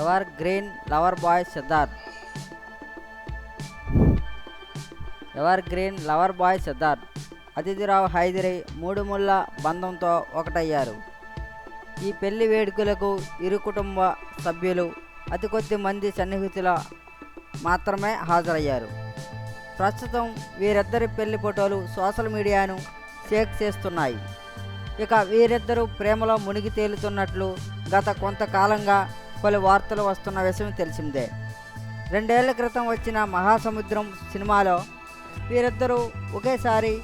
Ever green lover boy Siddharth? Ever green lover boy Siddharth? Aditi Rao Hydari మూడు ముళ్ళ బంధంతో ఒకటయ్యారు. ఈ పెళ్ళి వేడుకలకు ఇరు కుటుంబ సభ్యులు అతి కొద్ది మంది సన్నిహితుల మాత్రమే హాజరయ్యారు. ప్రస్తుతం వీరిద్దరి పెళ్ళి ఫోటోలు సోషల్ మీడియాను షేక్ చేస్తున్నాయి. ఇక వీరిద్దరూ ప్రేమలో మునిగి తేలుతున్నట్లు గత కొంతకాలంగా పలు వార్తలు వస్తున్న విషయం తెలిసిందే. రెండేళ్ళ క్రితం వచ్చిన మహాసముద్రం సినిమాలో వీరిద్దరూ ఒకేసారి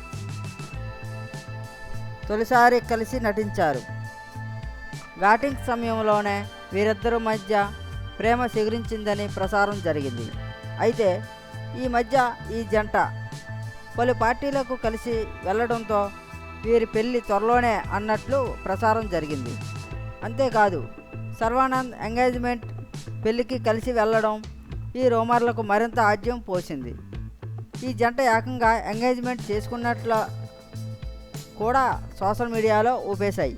తొలిసారి కలిసి నటించారు. ఘాటింగ్ సమయంలోనే వీరిద్దరి మధ్య ప్రేమ చిగురించిందని ప్రసారం జరిగింది. అయితే ఈ మధ్య ఈ జంట పలు పార్టీలకు కలిసి వెళ్ళడంతో వీరి పెళ్ళి త్వరలోనే అన్నట్లు ప్రసారం జరిగింది. అంతేకాదు సర్వానంద్ ఎంగేజ్మెంట్ పెళ్ళికి కలిసి వెళ్ళడం ఈ రూమర్లకు మరింత ఆజ్యం పోసింది. ఈ జంట ఏకంగా ఎంగేజ్మెంట్ చేసుకున్నట్లు కూడా సోషల్ మీడియాలో ఊపేశాయి.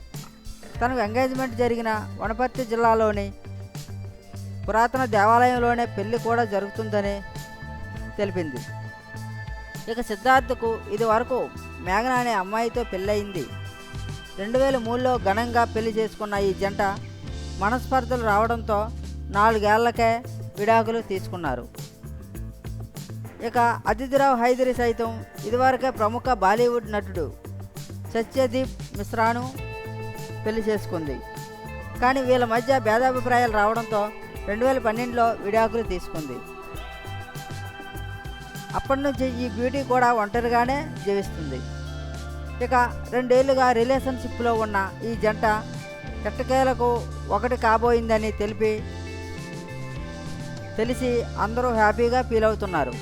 తనకు ఎంగేజ్మెంట్ జరిగిన వనపర్తి జిల్లాలోని పురాతన దేవాలయంలోనే పెళ్ళి కూడా జరుగుతుందని తెలిపింది. ఇక సిద్ధార్థకు ఇది వరకు మేఘన అనే అమ్మాయితో పెళ్ళయింది. రెండు వేల మూడులో ఘనంగా పెళ్ళి చేసుకున్న ఈ జంట మనస్పర్ధలు రావడంతో నాలుగేళ్ళకే విడాకులు తీసుకున్నారు. ఇక అతిథిరావు హైదరి సైతం ఇదివరకే ప్రముఖ బాలీవుడ్ నటుడు సత్యదీప్ మిశ్రాను పెళ్ళి చేసుకుంది. కానీ వీళ్ళ మధ్య భేదాభిప్రాయాలు రావడంతో రెండు వేల పన్నెండులో విడాకులు తీసుకుంది. అప్పటి నుంచి ఈ బ్యూటీ కూడా ఒంటరిగానే జీవిస్తుంది. ఇక రెండేళ్ళుగా రిలేషన్షిప్లో ఉన్న ఈ జంట ఎట్టకేలకు ఒకటి కాబోయిందని తెలిపి తెలిసి అందరూ హ్యాపీగా ఫీల్ అవుతున్నారు.